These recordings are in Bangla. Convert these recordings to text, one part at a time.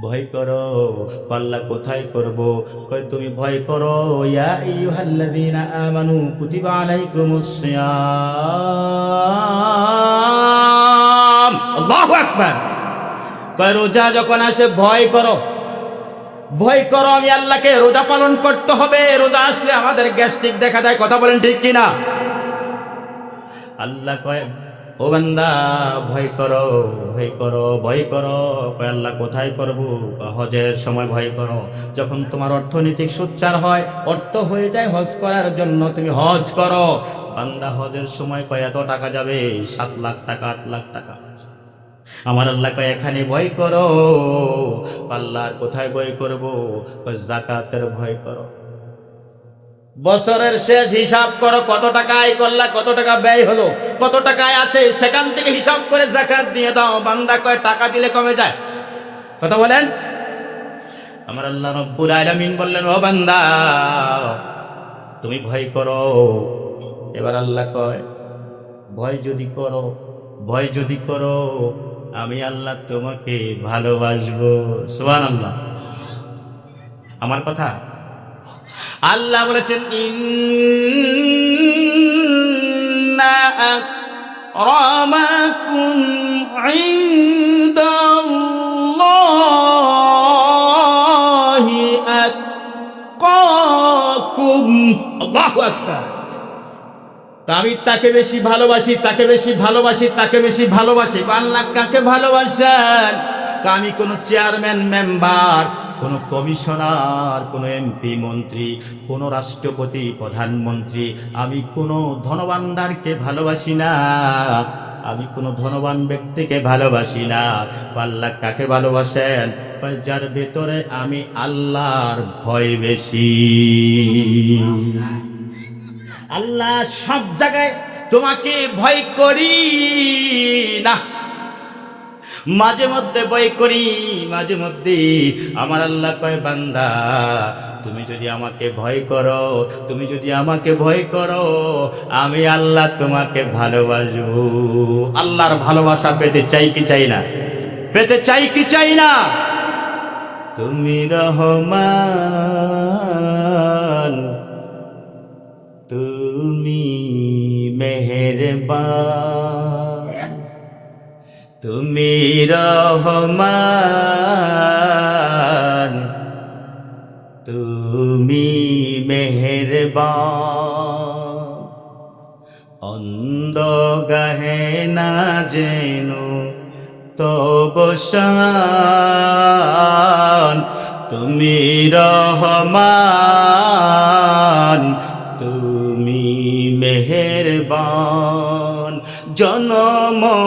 ভয় করো, পাল্লা কোথায় করব? কয়, তুমি ভয় করো, ইয়া আইয়ুহাল্লাযীনা আমানু কুতিবা আলাইকুমুস সিয়াম। আল্লাহু আকবার। কয়, রোজা যখন আসে, ভয় করো। ভয় করো, আমি আল্লাহকে রোজা পালন করতে হবে। রোজা আসলে আমাদের গ্যাস্ট্রিক দেখা যায় কথা বলেন ঠিক কিনা? আল্লাহ কয় ও বান্দা, ভয় করো ভয় করো ভয় করো। আল্লাহ, কোথায় করব? হজের সময় ভয় করো। যখন তোমার অর্থনৈতিক সুচ্চার হয়, অর্থ হয়ে যায় হজ করার জন্য, তুমি হজ করো। বান্দা, হজের সময় কয়, এত টাকা যাবে? সাত লাখ টাকা, আট লাখ টাকা। আমার আল্লাহ কয়, এখানে ভয় করো। আল্লাহ, কোথায় ভয় করব? জাকাতের ভয় করো। বছরের শেষ হিসাব করো, কত টাকা আয় করলা, কত টাকা ব্যয় হলো, কত টাকা আয় আছে, সেখান থেকে হিসাব করে জাকাত দিয়ে দাও, বান্দা কয়, টাকা দিলে কমে যায়। কথা বলেন? আমার আল্লাহ রব্বুল আলামিন বললেন, ও বান্দা, তুমি ভয় করো। এবার আল্লাহ কয়, ভয় যদি করো, ভয় যদি করো, আমি আল্লাহ তোমাকে ভালোবাসবো। সোহান আল্লাহ আমার কথা আল্লাহ বলেছেন, ইন্না আমি তাকে বেশি ভালোবাসি, তাকে বেশি ভালোবাসি, তাকে বেশি ভালোবাসি। আল্লাহ কাকে ভালোবাসেন? আমি কোনো চেয়ারম্যান, মেম্বার কোনো কমিশনার, কোনো এমপি মন্ত্রী, কোনো রাষ্ট্রপতি, প্রধানমন্ত্রী, আমি কোনো ধনবান্দারকে ভালোবাসি না। আমি কোনো ধনবান ব্যক্তিকে ভালোবাসি না। আল্লাহ কাকে ভালোবাসেন? যার ভেতরে আমি আল্লাহর ভয় বেশি। আল্লাহ সব জায়গায় তোমাকে ভয় করি না। মাঝে মধ্যে ভয় করি, মাঝে মধ্যে আমার আল্লাহ কয়, বান্দা, তুমি যদি আমাকে ভয় করো, তুমি যদি আমাকে ভয় করো, আমি আল্লাহ তোমাকে ভালোবাসবো। আল্লাহর ভালোবাসা পেতে চাই কি চাই না? পেতে চাই কি চাই না? তুমি রহমান, তুমি মেহেরবান। তুমি রহমান তুমি মেহেরবান। অন্ধ গাহে না যেন তবসান তুমি রহমান তুমি মেহেরবান। জনম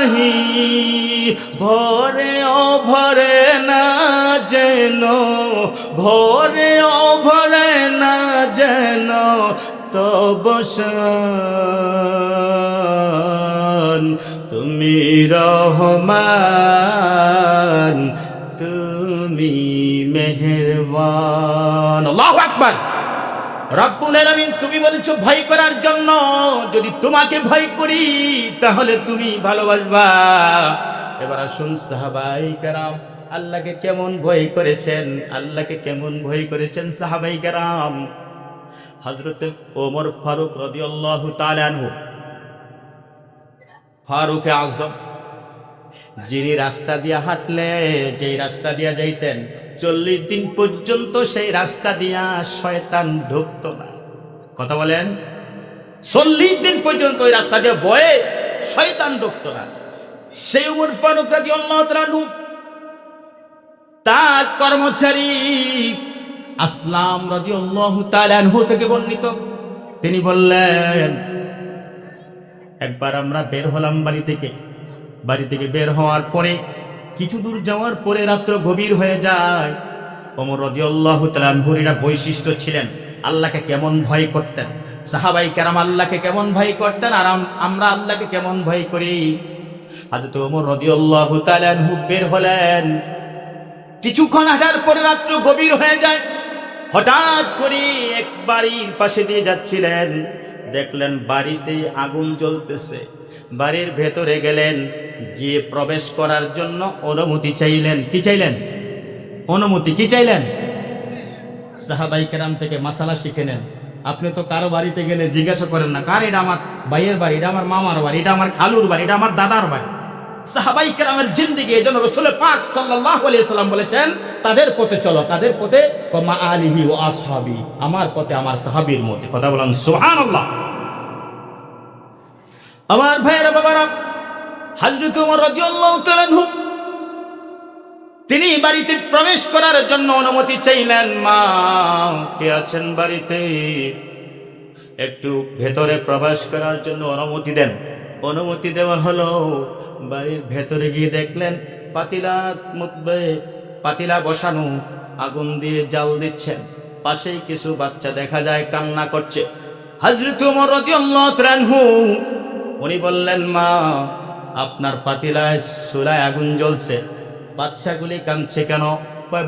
নাহি। ভরে ও ভরে না যেন, ভরে ও ভরে না যেন তবসান তুমি রহমান, তুমি মেহেরবান। আল্লাহু আকবার। রব্বুল আলামিন, তুমি বলেছ ভয় করার জন্য। যদি তোমাকে ভয় করি, তাহলে তুমি ভালোবাসবা। এবার আসুন সাহাবাই কারাম, আল্লাহকে কেমন ভয় করেছেন? আল্লাহকে কেমন ভয় করেছেন সাহাবাই কারাম? হজরত ওমর ফারুক রাদিয়াল্লাহু তাআলা আনহু। ফারুক আজম যিনি রাস্তা দিয়া হাঁটলে, যেই রাস্তা দিয়া যাইতেন, চল্লিশ দিন পর্যন্ত সেই রাস্তা দিয়া শয়তান ঢুকত না। কথা বলেন? চল্লিশ দিন পর্যন্ত ওই রাস্তা দিয়ে বয়ে শয়তান ঢুকত না। সেই উমর ফারুক রাজি তার কর্মচারী আসলাম রাজি তালানহু থেকে বর্ণিত। তিনি বললেন, একবার আমরা বের হলাম বাড়ি থেকে। বাড়ি থেকে বের হওয়ার পরে, কিছু দূর যাওয়ার পরে রাত্র গভীর হয়ে যায়। ওমর রদিয়াল্লাহু তাআলার এটা বৈশিষ্ট্য ছিলেন, আল্লাহকে কেমন ভয় করতেন। সাহাবাই কেরাম আল্লাহকে কেমন ভয় করতেন আর আমরা আল্লাহকে কেমন ভয় করি? হাজরত ওমর রদিয়াল্লাহু তাআলা বের হলেন। কিছুক্ষণ হাঁটার পরে রাত্র গভীর হয়ে যায়। হঠাৎ করে এক বাড়ির পাশে দিয়ে যাচ্ছিলেন। দেখলেন বাড়িতে আগুন জ্বলতেছে। বাড়ির ভেতরে গেলেন, গিয়ে প্রবেশ করার জন্য অনুমতি চাইলেন। কি চাইলেন? অনুমতি কি চাইলেন? সাহাবাই কেরাম থেকে মাসালা শিখে নেন। আপনি তো কারও বাড়িতে গেলে জিজ্ঞাসা করেন না, কার এটা আমার ভাইয়ের বাড়ি? এটা আমার মামার বাড়ি? এটা আমার খালুর বাড়ি? এটা আমার দাদার বাড়ি? সাহাবাই কেরামের এই জন্য বলেছেন, তাদের পথে চলো, তাদের পথে কমা আলিহি আমার পথে আমার সাহাবীর মতে। কথা বলেন, সুবহানাল্লাহ। আমার ভাইয়েরা বাবারা হযরত ওমর রাদিয়াল্লাহু তিনি বাড়িতে প্রবেশ করার জন্য অনুমতি চাইলেন, মা, কে আছেন বাড়িতে? একটু ভেতরে প্রবেশ করার জন্য অনুমতি দেন। অনুমতি দেওয়া হলো, বাড়ির ভেতরে গিয়ে দেখলেন, পাতিলা মধ্যে পাতিলা বসানো, আগুন দিয়ে জাল দিচ্ছেন। পাশেই কিছু বাচ্চা দেখা যায়, কান্না করছে। হাজরত ওমর রাদিয়াল্লাহু তাআলা উনি বললেন, মা, আপনার পাতিলায় চুলায় আগুন জ্বলছে। বাচ্চাগুলি কাঁদছে কেন?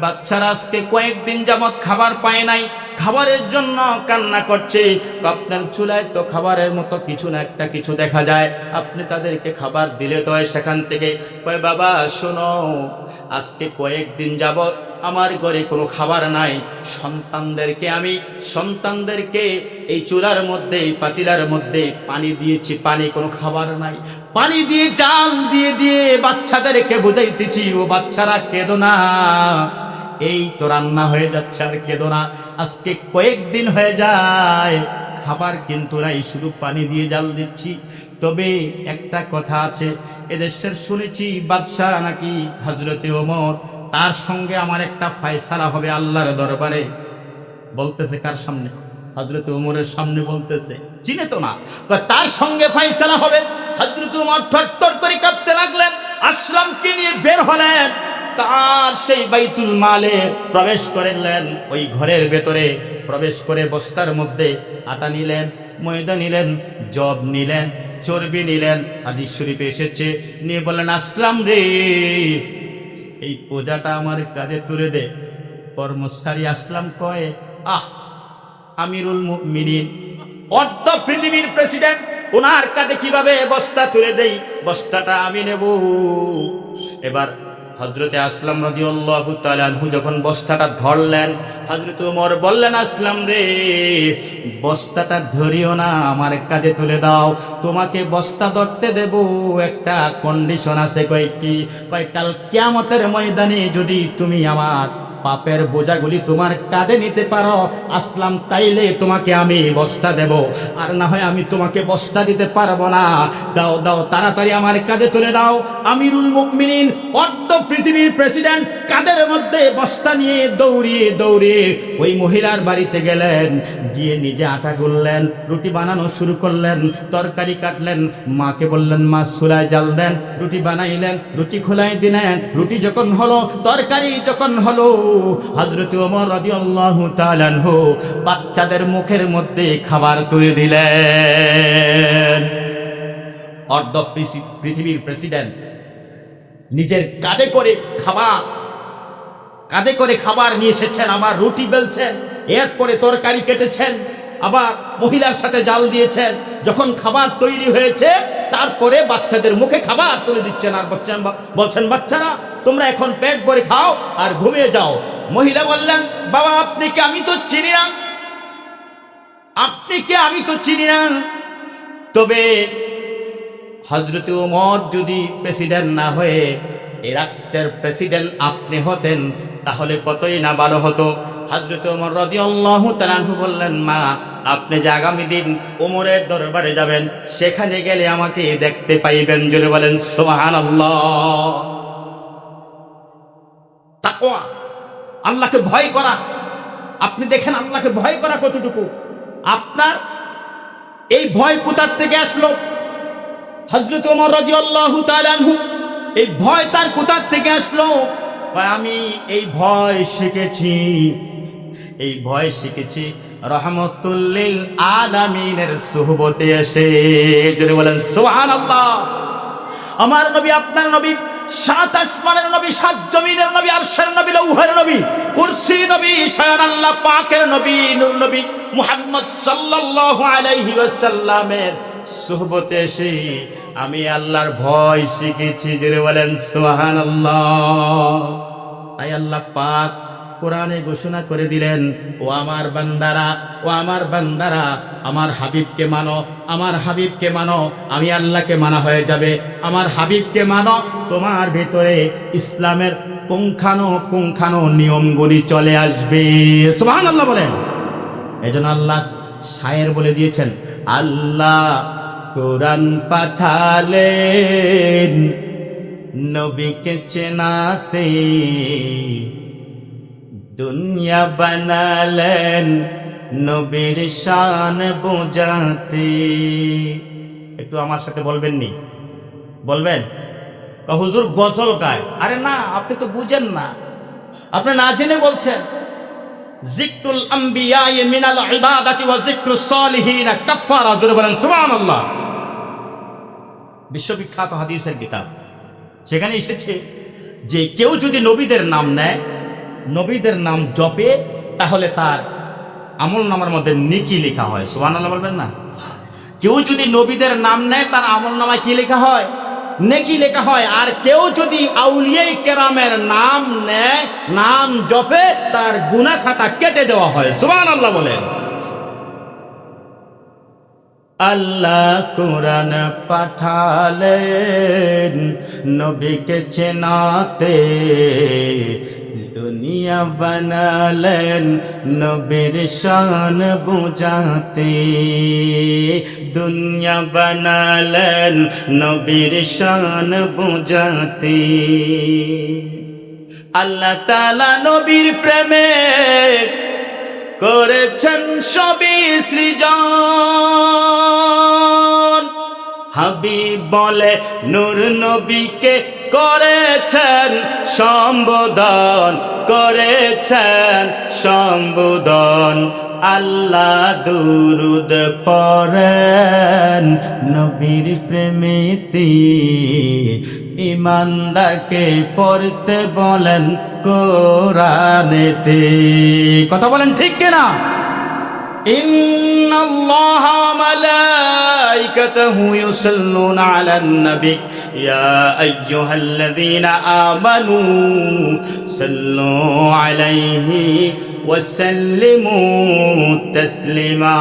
বাচ্চারা আজকে কয়েকদিন যাবৎ খাবার পায় নাই। খাবারের জন্য কান্না করছে। আপনার চুলায় তো খাবারের মতো কিছু না, একটা কিছু দেখা যায়। আপনি তাদেরকে খাবার দিলে তো সেখান থেকে। কয়, বাবা, শোনো, আজকে কয়েকদিন যাবৎ আমার ঘরে কোনো খাবার নাই। সন্তানদেরকে আমি, সন্তানদেরকে এই চুলার মধ্যে পাতিলার মধ্যে পানি দিয়েছি। পানি কোনো খাবার নাই। পানি দিয়ে, জাল দিয়ে দিয়ে বাচ্চাদেরকে বুঝাইতেছি, ও বাচ্চারা কেঁদো না। এই তো রান্না হয়ে যাচ্ছে আর কেঁদো না। আজকে কয়েকদিন হয়ে যায়, খাবার কিন্তু নাই, শুধু পানি দিয়ে জাল দিচ্ছি। তবে একটা কথা আছে, এদেশের শুনেছি বাদশাহ নাকি হজরতে ওমর, তার সঙ্গে আমার একটা ফায়সালা হবে আল্লাহর দরবারে। বলতেছে কার সামনে? হজরত উমরের সামনে বলতেছে। চিনে তো না। তার সঙ্গে ফাইসালা হবে? হজরত উমর থরথর করে কাঁপতে লাগলেন। আসলামকে নিয়ে বের হলেন। তার সেই বাইতুল মালে প্রবেশ করলেন। ওই ঘরের ভেতরে প্রবেশ করে বস্তার মধ্যে আটা নিলেন, ময়দা নিলেন জব নিলেন, চর্বি নিলেন, হাদিস শরীফে এসেছে। নিয়ে বললেন, আসলাম রে, এই পূজাটা আমার কাঁধে তুলে দে। কর্মচারী আসলাম কয়ে, আহ, আমিরুল মুমিনিন, অর্ধ পৃথিবীর প্রেসিডেন্ট, ওনার কাঁধে কীভাবে বস্তা তুলে দেই? বস্তাটা আমি নেব। এবার হজরতে আসলাম রাদিয়াল্লাহু তাআলা আনহু যখন বস্তাটা ধরলেন হজরত উমর বললেন, আসলাম রে, বস্তাটা ধরিও না, আমার কাজে তুলে দাও, তোমাকে বস্তা ধরতে দেব, একটা কন্ডিশন আছে কয়েকটি কয়েকাল কয়, কাল কিয়ামতের ময়দানে যদি তুমি আমার পাপের বোঝাগুলি তোমার কাঁধে নিতে পারো। আসলাম তাইলে তোমাকে আমি বস্তা দেব। আর না হয় আমি তোমাকে বস্তা দিতে পারব না। দাও দাও, তাড়াতাড়ি আমার কাঁধে তুলে দাও। আমিরুল মুকমিনিন অর্ধ পৃথিবীর প্রেসিডেন্ট কাদের মধ্যে বস্তা নিয়ে দৌড়িয়ে দৌড়িয়ে ওই মহিলার বাড়িতে গেলেন। গিয়ে নিজে আটা গুললেন, রুটি বানানো শুরু করলেন, তরকারি কাটলেন। মাকে বললেন, মা সুলায় জাল দেন। রুটি বানাইলেন, রুটি খোলাই দিলেন। রুটি যখন হলো, তরকারি যখন হলো হজরত ওমর রাজি আল্লাহ আনহু বাচ্চাদের মুখের মধ্যে খাবার তুলে দিলেন। অর্ধ পৃথিবীর প্রেসিডেন্ট নিজের কাঁধে করে খাবার, কাঁধে করে খাবার নিয়ে এসেছেন আমার রুটি বেলছেন, এরপরে তরকারি কেটেছেন। আবার মহিলার সাথে জাল দিয়েছেন। যখন খাবার তৈরি হয়েছে, তারপরে বাচ্চাদের মুখে খাবার তুলে দিচ্ছেন। আর বলছেন বলছেন, বাচ্চারা, তোমরা এখন পেট ভরে খাও আর ঘুমিয়ে যাও। মহিলা বললেন, বাবা, আপনি কি আমি তো চিনি না? আপনি কে আমি তো চিনি না? তবে হজরত উমর যদি প্রেসিডেন্ট না হয়ে এই রাষ্ট্রের প্রেসিডেন্ট আপনি হতেন, তাহলে কতই না ভালো হতো? হজরত উমর রাদিয়াল্লাহু তাআলা আনহু বললেন, মা, আপনি যে আগামী দিন উমরের দরবারে যাবেন, সেখানে গেলে আমাকে দেখতে পাইবেন। জোরে বলেন, সুবহানাল্লাহ। তাকওয়া, আল্লাহকে ভয় করা। আপনি দেখেন আল্লাহকে ভয় করা কতটুকু? আপনার এই ভয় কোথার থেকে আসলো? হজরত ওমর রাদিয়াল্লাহু তাআলা আনহু এই ভয় তার কোথার থেকে আসলো? আমি এই ভয় শিখেছি। এই ভয় শিখেছি রহমতুল্লিল আলামিনের সুহবতে এসে। জোরে বলেন, সুবহানাল্লাহ। আমার নবী, আপনার নবী, সাত আসমানের নবী, সাত জমিনের নবী, আরশের নবী, লৌহের নবী কুরসি নবী স্বয়ং আল্লাহ পাকের নবী, নূর নবী মুহাম্মদ সাল্লাল্লাহু আলাইহি ওয়াসাল্লামের সুহবতে এসে আমি আল্লাহর ভয় শিখেছি। জেরে বলেন, সুবহানাল্লাহ। তাই আল্লাহ পাক কোরআনে ঘোষণা করে দিলেন, ও আমার বান্দারা, ও আমার বান্দারা, আমার হাবিবকে মানো, আমার হাবিবকে মানো, আমি আল্লাহকে মানা হয়ে যাবে। আমার হাবিবকে মানো, তোমার ভেতরে ইসলামের পুঙ্খানো পুঙ্খানো নিয়মগুলি চলে আসবে। সুবহান আল্লাহ বলেন। এই জন্য আল্লাহ শায়ের বলে দিয়েছেন আল্লাহ কোরআন পাঠালেন নবীকে চেনাতে। দুনিয়া বানালেন নবীর শান বোঝাতে। একটু আমার সাথে বলবেন নি? বলবেন? হুজুর, গজল গায়। আরে না, আপনি তো বুঝেন না। আপনি না জেনে বলছেন। জিক্রুল আম্বিয়া মিনাল ইবাদাতি ওয়া জিক্রুস সালিহিন কাফারা জোরে বলেন, সুবহানাল্লাহ। বিশ্ববিখ্যাত হাদিসের কিতাব। সেখানে এসেছে যে কেউ যদি নবীদের নাম নেয়, নবীদের নাম জপে, তাহলে তার আমল নামার মধ্যে নেকি লেখা হয়। সুবহানাল্লাহ বলবেন না? কেউ যদি নবীদের নাম নেয়, তার আমল নামায় কি লেখা হয়? নেকি লেখা হয়, আর কেউ যদি আউলিয়াই কেরামের নাম নেয়, নাম জফে তার গুনা খাতা কেটে দেওয়া হয়। সুবান আল্লাহ বলেন। আল্লাহ কোরআন পাঠালেন নবীকে চেনাতে। দুনিয়া বানালেন নবীর শান বুঝাতে। দুনিয়া বানালেন নবীর শান বুঝাতে। আল্লাহ তালা নবীর প্রেমে করেছেন সবই সৃজন। হাবিব বলে, নূর নবীকে করেছেন সম্বোধন করেছেন সম্বোধন। আল্লাহ দুরুদ পড়েন নবীর প্রেমিতি। ইমানদারকে পড়তে বলেন কোরআনেতে। কথা বলেন ঠিক কিনা? إن الله وملائكته يصلون على النبي يا أيها الذين آمنوا صلوا عليه وسلموا تسليما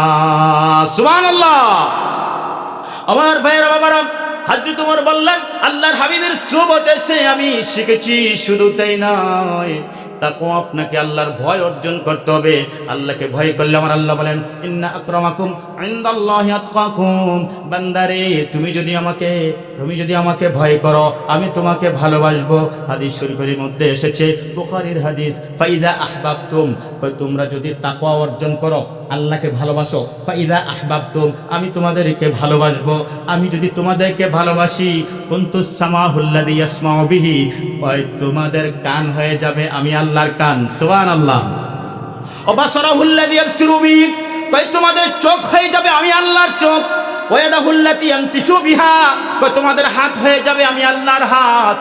سبحان الله আমার ভাইয়ের বাবারা হাজরত তোমার বললেন আল্লাহর হাবিবের সুবত এসে আমি শিখেছি শুধু তাই নয় তাকেও আপনাকে আল্লাহর ভয় অর্জন করতে হবে। আল্লাহকে ভয় করলে আমার আল্লাহ বলেন, ইন্না আক্রমাকুম আতকাকুম। বান্দারে, তুমি যদি আমাকে, তুমি যদি আমাকে ভয় করো, আমি তোমাকে ভালোবাসবো। হাদিস শরীফের মধ্যে এসেছে, বুখারীর হাদিস ফাইদা আহবাবতুম। তোমরা যদি তাকওয়া অর্জন করো আল্লাহকে ভালোবাসো, ফাইদা আহবাবতুম, আমি তোমাদেরকে ভালোবাসবো। আমি যদি তোমাদেরকে ভালোবাসি, কুনতু সামাহুল্লাযী ইয়াসমাউ বিহি হয় তোমাদের কান হয়ে যাবে আমি আল্লাহর কান। সুবহানাল্লাহ। অবাসরাহুল্লাযী ইয়াবসিরু বিহি কয় তোমাদের চোখ হয়ে যাবে আমি আল্লাহর চোখ। বিহা তোমাদের হাত হয়ে যাবে আমি আল্লাহর হাত।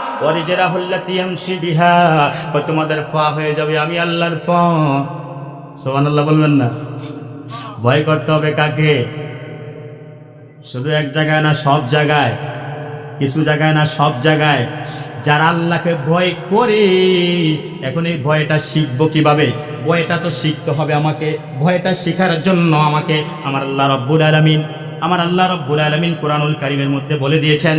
বিহা তোমাদের পা হয়ে যাবে আমি আল্লাহর পা। সুবহানাল্লাহ বলবেন না। ভয় করতে হবে কাকে? শুধু এক জায়গায় না, সব জায়গায়। কিছু জায়গায় না, সব জায়গায়। যারা আল্লাহকে ভয় করে, এখন এই ভয়টা শিখব কীভাবে? ভয়টা তো শিখতে হবে আমাকে। ভয়টা শেখার জন্য আমাকে আমার আল্লাহ রব্বুল আলামিন, আমার আল্লাহ রব্বুল আলামিন কোরআনুল কারীমের মধ্যে বলে দিয়েছেন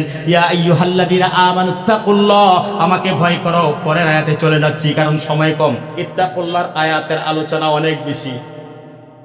আমাকে ভয় করো, পরের আয়াতে চলে যাচ্ছি, কারণ সময় কম। ইত্তাকুল্লাহর আয়াতের আলোচনা অনেক বেশি।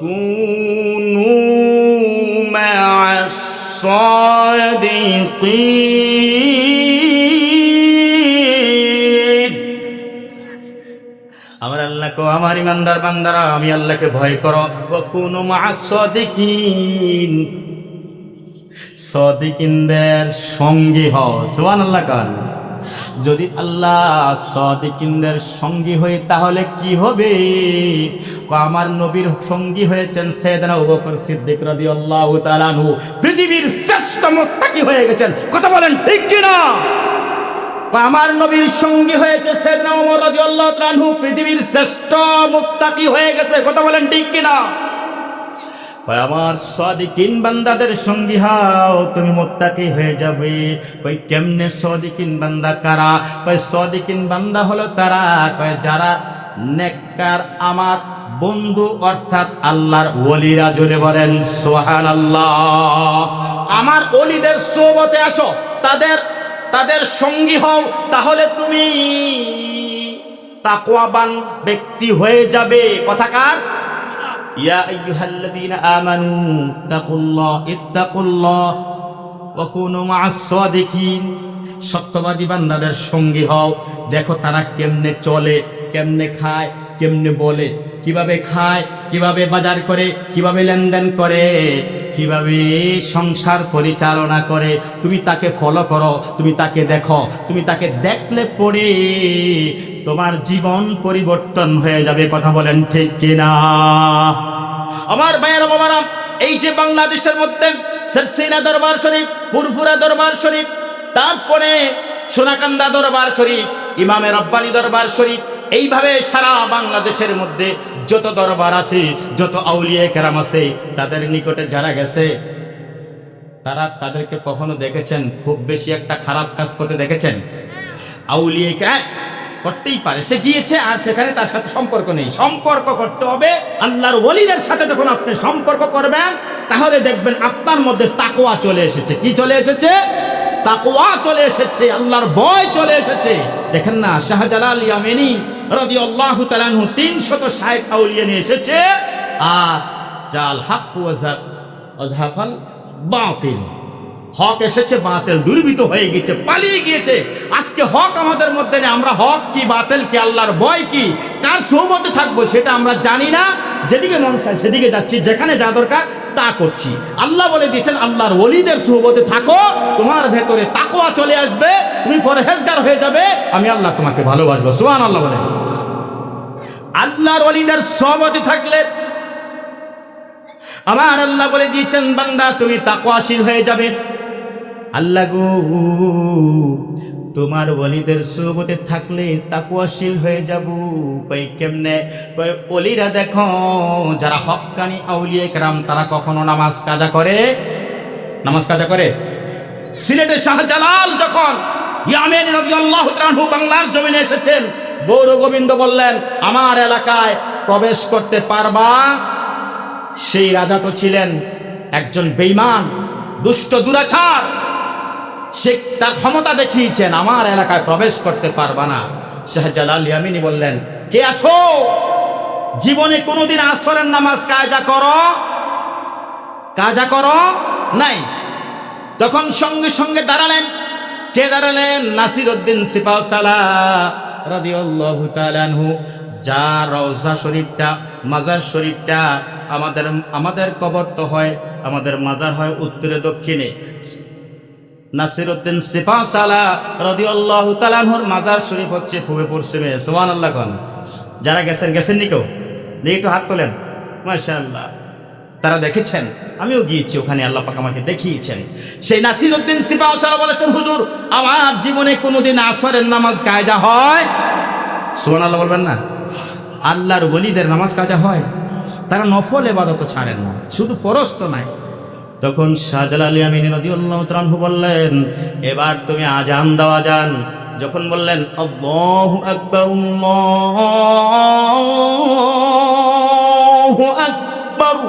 وكونوا مع الصادقين আমার আল্লাহকে আমার ইমানদার বান্দারা আমি আল্লাহকে ভয় করো ও কোন সদিকিন সদিকিনদের সঙ্গী হও সুবান আল্লাহ কান যদি আল্লাহ সদিকিনদের সঙ্গী হয়ে তাহলে কি হবে? আমার নবীর সঙ্গী হয়েছেন সেদানা বকর সিদ্দিক রাদিয়াল্লাহু তাআলা আনহু। পৃথিবীর শ্রেষ্ঠ মুত্তাকি হয়ে গেছেন? কথা বলেন ঠিক কিনা? আমার নবীর সঙ্গী হয়েছে সেদনা ওমর রাদিয়াল্লাহু তাআলা আনহু। পৃথিবীর শ্রেষ্ঠ মুত্তাকি হয়ে গেছে? কথা বলেন ঠিক কিনা? আমার সাদিকিন বান্দাদের সঙ্গী হও, তুমি মুত্তাকি হয়ে যাবে। ওই কেমনে সাদিকিন বান্দা কারা? ওই সাদিকিন বান্দা হলো তারা। কয় যারা নেককার, আমার বন্ধু, অর্থাৎ আল্লাহর ওলিরা জোরে বলেন সোহান আল্লাহ আমার ওলিদের সোবতে আসো, তাদের তাদের সঙ্গী হও, তাহলে তুমি তাকওয়াবান ব্যক্তি হয়ে যাবে। কথাকার ইয়া آمنوا اتقوا الله اتقوا الله وكونوا مع الصادقين সত্যবাদী বান্দাদের সঙ্গী হও দেখো তারা কেমনে চলে কেমনে খায় কেমনে বলে কীভাবে খায়, কীভাবে বাজার করে, কীভাবে লেনদেন করে, কীভাবে সংসার পরিচালনা করে, তুমি তাকে ফলো করো, তুমি তাকে দেখো, তুমি তাকে দেখলে পড়ে তোমার জীবন পরিবর্তন হয়ে যাবে, কথা বলেন ঠিক কিনা? আমার ভাইয়ের বাবারা এই যে বাংলাদেশের মধ্যে সেরসিনা দরবার শরীফ, ফুরফুরা দরবার শরীফ, তারপরে সোনাকান্দা দরবার শরীফ ইমামের রব্বানি দরবার শরীফ এইভাবে সারা বাংলাদেশের মধ্যে যত দরবার আছে, যত আউলিয়া কেরাম আছে, তাদের নিকটে যারা গেছে, তারা তাদেরকে কখনো দেখেছেন? খুব বেশি একটা খারাপ কাজ করতে দেখেছেন? আউলিয়ে কা- করতেই পারে। সে গিয়েছে আর সেখানে তার সাথে সম্পর্ক নেই। সম্পর্ক করতে হবে, আল্লাহর ওলিদের সাথে যখন আপনি সম্পর্ক করবেন, তাহলে দেখবেন আপনার মধ্যে তাকোয়া চলে এসেছে। কি চলে এসেছে? তাকোয়া চলে এসেছে, আল্লাহর ভয় চলে এসেছে। দেখেন না, শাহজালাল ইয়ামেনি রদি আল্লাহ তালানহু তিনশত ষাট আউলিয়া নিয়ে এসেছে। আর জাল হাক ওয়াজার অজহাফাল বাতিল। হক এসেছে, বাতিল দুর্বৃত হয়ে গেছে পালিয়ে গিয়েছে। আজকে হক আমাদের মধ্যে নেই, আমরা হক কি, বাতিল কি, আল্লাহর ভয় কি, কার সৌমতে থাকব সেটা আমরা জানি না। যেদিকে মন চায় সেদিকে যাচ্ছি, যেখানে যা দরকার তা করছি। আল্লাহ বলে দিয়েছেন, আল্লাহর ওলিদের সৌবতে থাকো, তোমার ভেতরে তাকোয়া চলে আসবে, তুমি ফরহেজগার হয়ে যাবে, আমি আল্লাহ তোমাকে ভালোবাসবো। সুহান আল্লাহ বলে আল্লাহর অলিদার সহমতি থাকলে আমার আল্লাহ বলে দিয়েছেন, বান্দা, তুমি তাকুয়াশীল হয়ে যাবে। আল্লাহ গো, তোমার অলিদের সোবতে থাকলে তাকুয়াশীল হয়ে যাব। কই কেমনে? অলিরা দেখো, যারা হকানি আউলিয়ে কেরাম তারা কখনো নামাজ কাজা করে? নামাজ কাজা করে? সিলেটের শাহজালাল যখন ইয়ামেন রাজি আল্লাহ বাংলার জমিনে এসেছেন গৌর গোবিন্দ বললেন, আমার এলাকায় প্রবেশ করতে পারবা? সেই রাজা তো ছিলেন একজন বেইমান দুষ্ট দুরাচার। সে তার ক্ষমতা দেখিয়েছেন, আমার এলাকায় প্রবেশ করতে পারবা না। শাহজালাল ইয়ামিনী বললেন, কে আছো? জীবনে কোনোদিন আসরের নামাজ কাজা করো? কাজা করো? নাই। তখন সঙ্গে সঙ্গে দাঁড়ালেন। কে দাঁড়ালেন? নাসির উদ্দিন সিপাহসালা। রাদিয়াল্লাহু তাআলা আনহু, যা রওজা শরীফটা, মাজার শরীফটা আমাদের আমাদের কবর তো হয়, আমাদের মাজার হয় উত্তরে দক্ষিণে। নাসির উদ্দিন সিপাহসালা রাদিয়াল্লাহু তাআলা আনহুর মাজার শরীফ হচ্ছে পূবে পশ্চিমে, সুবহানাল্লাহ কোন। যারা গেছেন গেছেন নি কেউ? দেখি একটু হাত তোলেন। মাশাআল্লাহ। তারা দেখেছেন, আমিও গিয়েছি ওখানে, আল্লাহ পাক আমাকে দেখিয়েছেন। সেই নাসির উদ্দিন সিপাহ সাহেব বলেছেন, হুজুর, আমার জীবনে কোনোদিন আসরের নামাজ কায়জা হয়? সোহান আল্লাহ বলবেন না। আল্লাহর ওলিদের নামাজ কাজা হয়। তারা নফল এবাদত ছাড়েন না, শুধু ফরজ তো নাই। তখন ইয়ামিনী রাদিয়াল্লাহু তাআলা আনহু বললেন, এবার তুমি আজান দাও আজান। যখন বললেন, আল্লাহু আকবার, আল্লাহু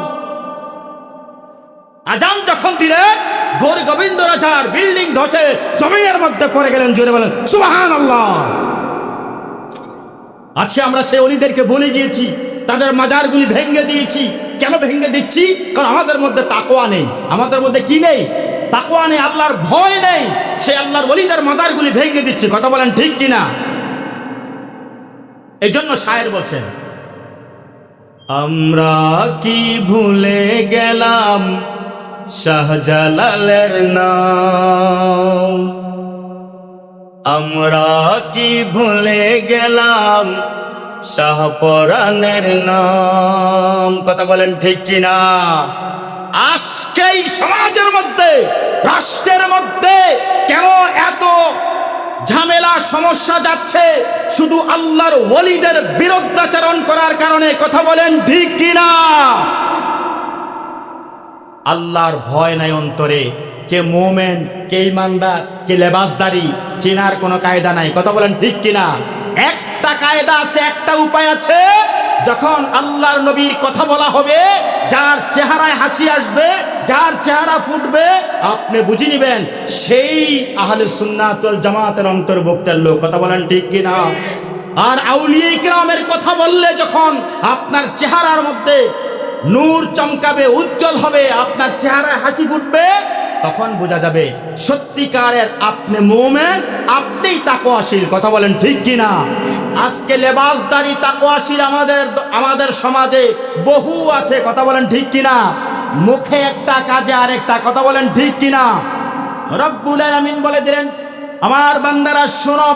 আজান যখন দিলেন, গোর গোবিন্দ রাজার বিল্ডিং ধসে জমিনের মধ্যে পড়ে গেলেন, জোরে বলেন সুবাহান আল্লাহ আজকে আমরা সেই অলিদেরকে বলে গিয়েছি, তাদের মাজারগুলি ভেঙে দিয়েছি। কেন ভেঙে দিচ্ছি? কারণ আমাদের মধ্যে তাকোয়া নেই। আমাদের মধ্যে কি নেই? তাকোয়া নেই, আল্লাহর ভয় নেই। সেই আল্লাহর অলিদের মাজারগুলি ভেঙে দিচ্ছে। কথা বলেন ঠিক কিনা? এই জন্য শায়ের বলছেন, আমরা কি ভুলে গেলাম শাহজালালের নাম। আমরা কি ভুলে গেলাম শাহপরানের নাম? কথা বলেন ঠিক কিনা? আজকে এই সমাজের মধ্যে, রাষ্ট্রের মধ্যে কেন এত ঝামেলা, সমস্যা যাচ্ছে? শুধু আল্লাহর ওলিদের বিরুদ্ধাচরণ করার কারণে কথা বলেন ঠিক কিনা? আল্লাহর ভয় নাই অন্তরে। কে মোমেন, কে ইমানদার, কে লেবাসদারি, চেনার কোনো কায়দা নাই। কথা বলেন ঠিক কিনা? একটা কায়দা আছে, একটা উপায় আছে। যখন আল্লাহর নবীর কথা বলা হবে, যার চেহারায় হাসি আসবে, যার চেহারা ফুটবে, আপনি বুঝে নিবেন, সেই আহলে সুন্নাতুল জামাতের অন্তর্ভুক্তের লোক। কথা বলেন ঠিক কিনা? আর আউলিয়া ইকরামের কথা বললে যখন আপনার চেহারার মধ্যে নূর চমকাবে, উজ্জ্বল হবে, আপনার চেহারায় হাসি ফুটবে, তখন বোঝা যাবে সত্যিকারের আপনি মোমেন, আপনিই তাকোয়াশীল কথা বলেন ঠিক কিনা? আজকে লেবাসদারি তাকোয়াশীল আমাদের আমাদের সমাজে বহু আছে, কথা বলেন ঠিক কিনা? মুখে একটা, কাজে আরেকটা, কথা বলেন ঠিক কিনা? রব্বুল আলামিন বলে দিলেন, আমার বান্দারা শোনো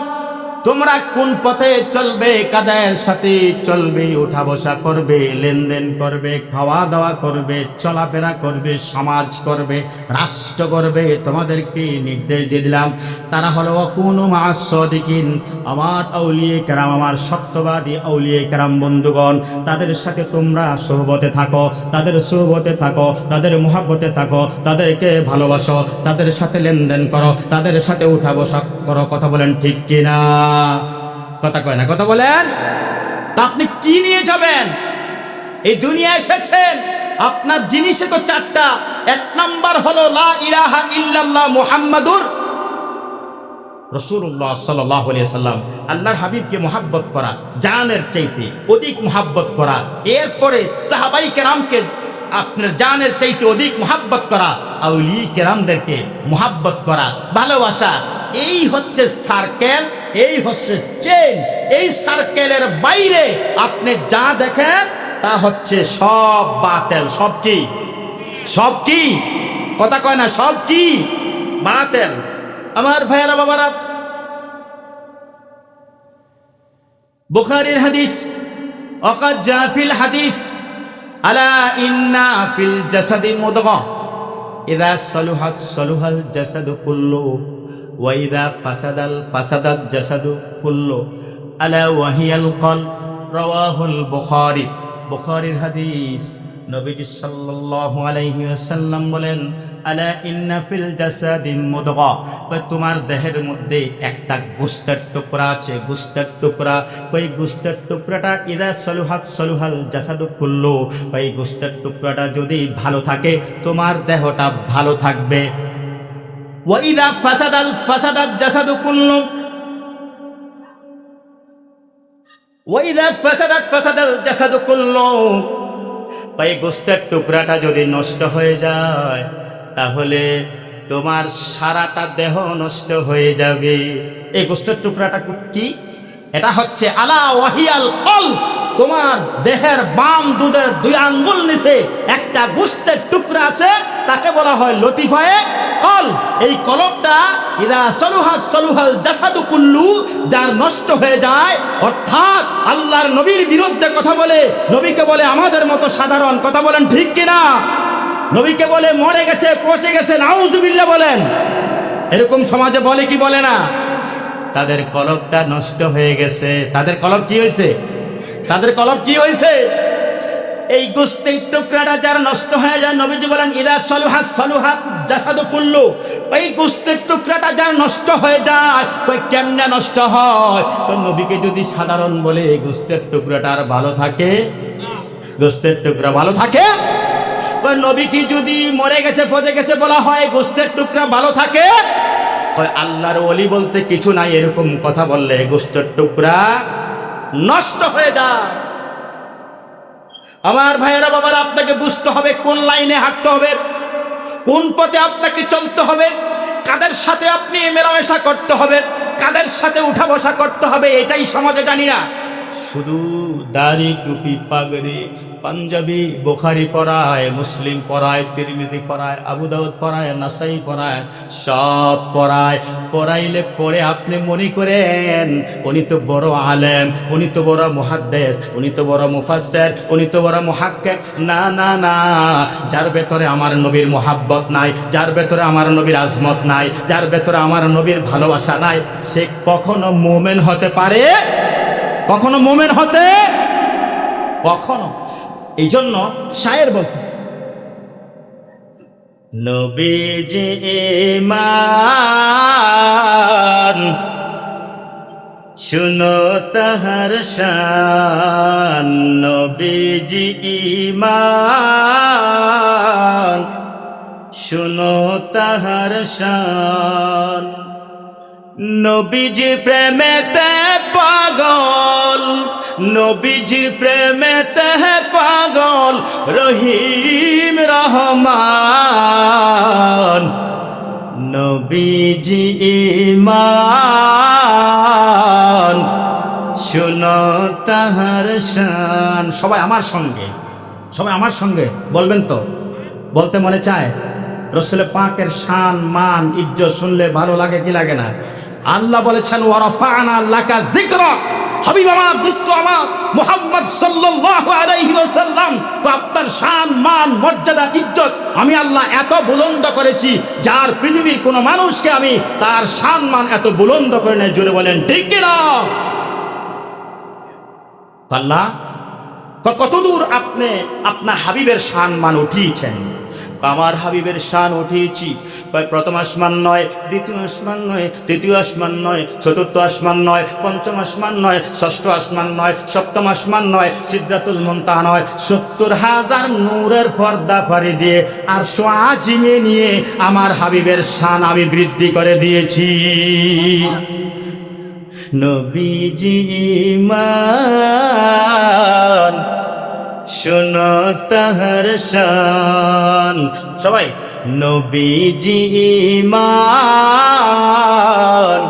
তোমরা কোন পথে চলবে, কাদের সাথে চলবে, উঠা বসা করবে, লেনদেন করবে, খাওয়া দাওয়া করবে, চলাফেরা করবে, সমাজ করবে, রাষ্ট্র করবে, তোমাদেরকে নির্দেশ দিয়ে দিলাম। তারা হলো কোনো মাস সদিকিন আমার আউলিয়ে কেরাম, আমার সত্যবাদী আউলিয়ে কেরাম বন্ধুগণ। তাদের সাথে তোমরা সোহবতে থাকো, তাদের সোহবতে থাকো, তাদের মহাব্বতে থাকো, তাদেরকে ভালোবাসো, তাদের সাথে লেনদেন করো, তাদের সাথে উঠা বসা করো, কথা বলেন ঠিক কিনা? কথা কয় না, কথা বলেন? তা আপনি কি নিয়ে যাবেন? এই দুনিয়া এসেছেন, আপনার জিনিসে তো চারটা। এক নাম্বার হলো লা ইলাহা ইল্লাল্লাহ মুহাম্মাদুর রসুল্লাহ সাল্লাম। আল্লাহর হাবিবকে মোহাব্বত করা, জানের চাইতে অধিক মোহাব্বত করা। এরপরে সাহাবাই কেরামকে আপনার জানের চাইতে অধিক মোহাব্বত করা আউলি কেরামদেরকে মোহাব্বত করা, ভালোবাসা। এই হচ্ছে সার্কেল এই হচ্ছে চেন এই সার্কেলের বাইরে আপনি যা দেখেন তা হচ্ছে সব বাতেল। সব কি? সব কি? কথা কয় না, সব কি? বাতেল। আমার ভাইয়েরা, বাবারা, বুখারীর হাদিস জাফিল হাদিস, আলা ইন্না ফিল জাসাদি মুদগা। ইদা সলুহাত সলুহাল জাসাদু কুল্লু। ওয়া ইদা ফাসাদাল ফাসাদাত জাসাদু কুল্লু আলা ওয়াহিয়াল কল রাওয়াহুল বুখারী। বুখারীর হাদিস নবীজি সাল্লাল্লাহু আলাইহি ওয়াসাল্লাম বলেন, আলা ইন্না ফিল জাসাদি মুদগা। কই তোমার দেহের মধ্যে একটা গোস্তের টুকরা আছে, গোস্তের টুকরা। ওই গোস্তের টুকরাটা ইদা সলুহাত সলুহাল জাসাদু কুল্লু। ওই গোস্তের টুকরাটা যদি ভালো থাকে, তোমার দেহটা ভালো থাকবে। ওয়াইদা গোস্তের টুকরাটা যদি নষ্ট হয়ে যায়, তাহলে তোমার সারাটা দেহ নষ্ট হয়ে যাবে। এই গোস্তের টুকরাটা কি এটা হচ্ছে আলা ওয়াহিয়াল কল তোমার দেহের বাম দুধের দুই আঙ্গুল নিচে একটা গুস্তের টুকরা আছে, তাকে বলা হয় লতিফায়ে। কল, এই কলকটা ইদা সলুহাল সলুহাল জাসাদু কুল্লু, যার নষ্ট হয়ে যায়, অর্থাৎ আল্লাহর নবীর বিরুদ্ধে কথা বলে, নবীকে বলে আমাদের মতো সাধারণ, কথা বলেন ঠিক কিনা? নবীকে বলে মরে গেছে, পচে গেছে, নাউজুবিল্লাহ বলেন। এরকম সমাজে বলে কি বলে না? তাদের কলকটা নষ্ট হয়ে গেছে। তাদের কলক কি হয়েছে? তাদের কলক কি হয়েছে এই গুস্তির টুকরাটা যার নষ্ট হয়ে যায়, নবীজি বলেন, ইদা সলুহাত সলুহাত জাসাদু কুল্লু। ওই গুস্তির টুকরাটা যার নষ্ট হয়ে যায় ওই কেমনে নষ্ট হয়? তো নবীকে যদি সাধারণ বলে, এই গুস্তের টুকরাটা আর ভালো থাকে? গোস্তের টুকরা ভালো থাকে? কয়, নবী কি যদি মরে গেছে পচে গেছে বলা হয় গোস্তের টুকরা ভালো থাকে? কয়, আল্লাহর ওলি বলতে কিছু নাই, এরকম কথা বললে গোস্তের টুকরা নষ্ট হয়ে যায়। আমার ভাইয়েরা বাবারা, আপনাকে বুঝতে হবে কোন লাইনে হাঁটতে হবে, কোন পথে আপনাকে চলতে হবে, কাদের সাথে আপনি মেলামেশা করতে হবে, কাদের সাথে উঠা বসা করতে হবে, এটাই সমাজে জানি না। শুধু দাড়ি টুপি পাগড়ি পাঞ্জাবি, বোখারি পড়ায়, মুসলিম পড়ায় তিরমিদি পড়ায়, আবু দাউদ পড়ায়, নাসাই পড়ায়, সব পড়ায়। পড়াইলে পড়ে আপনি মনে করেন, উনি তো বড় আলেম, উনি তো বড় মুহাদ্দেস, উনি তো বড় মুফাসসির, উনি তো বড় মুহাক্কিক। না না না, যার ভেতরে আমার নবীর মোহাব্বত নাই, যার ভেতরে আমার নবীর আজমত নাই, যার ভেতরে আমার নবীর ভালোবাসা নাই, সে কখনো মোমেন হতে পারে? কখনো মোমেন হতে? কখনো। এই জন্য শায়ের বলছে, নবীজি শুনো তাহার শান। নবীজি ইমান শুনো তাহার শান। নবীজির প্রেমেতে নবীজির প্রেমেতে পাগল রহিম রহমান। নবীজি ইমান শুনো তাহার শান। সবাই আমার সঙ্গে, সবাই আমার সঙ্গে, বলবেন তো? বলতে মনে চায়? রসুল পাকের শান, মান, ইজ্জত শুনলে ভালো লাগে কি লাগে না? আল্লাহ বলেছেন ওয়ারাফানা লাকা যিকরা। হাবিব আমার আমার, মুহাম্মদ তো আপনার মান, মর্যাদা, ইজ্জত আমি আল্লাহ এত বুলন্দ করেছি, যার পৃথিবীর কোনো মানুষকে আমি তার শান, মান এত বুলন্দ করে নাই, জোরে বলেন, ঠিক কিনা আল্লাহ কতদূর আপনি আপনার হাবিবের শান, মান উঠিয়েছেন? আমার হাবিবের শান উঠিয়েছি প্রথম আসমান নয়, দ্বিতীয় আসমান নয়, তৃতীয় আসমান নয়, চতুর্থ আসমান নয়, পঞ্চম আসমান নয়, ষষ্ঠ আসমান নয়, সপ্তম আসমান নয় সিদ্ধাতুল মন্তা নয়, সত্তর হাজার নূরের পর্দা ফারি দিয়ে আর সোয়াজিমে নিয়ে আমার হাবিবের শান আমি বৃদ্ধি করে দিয়েছি। নবীজি মান শুনো তাহার শান। সবাই, নবীজি মান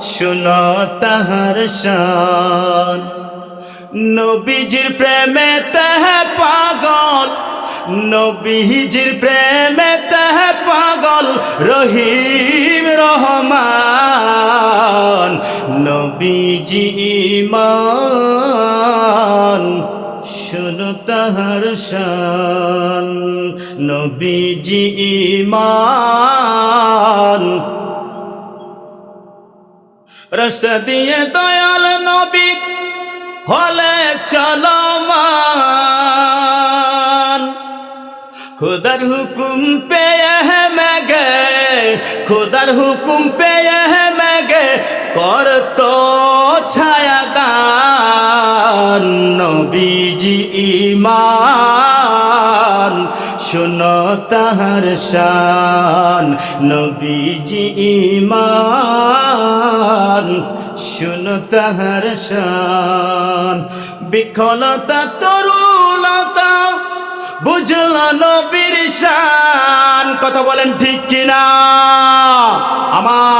শুনো তাহার শান। নবীজির প্রেমে তাহ পাগল। নবীজির প্রেমে তাহ পাগল। রহিম রহমান। নবীজি ইমান শুনো তাহার শান। নবীজি ইমান রাস্তা দিয়ে দয়াল নবী হলে চলমান। খুদার হুকুম পে মেগে খুদার হুকুম পে নবীজি ইমান শুনো তাহার শান। নবীজি ইমান শুনো তাহার শান। বিখলতা তরুলতা বুঝল নবীর শান। কথা বলেন ঠিক কিনা? আমার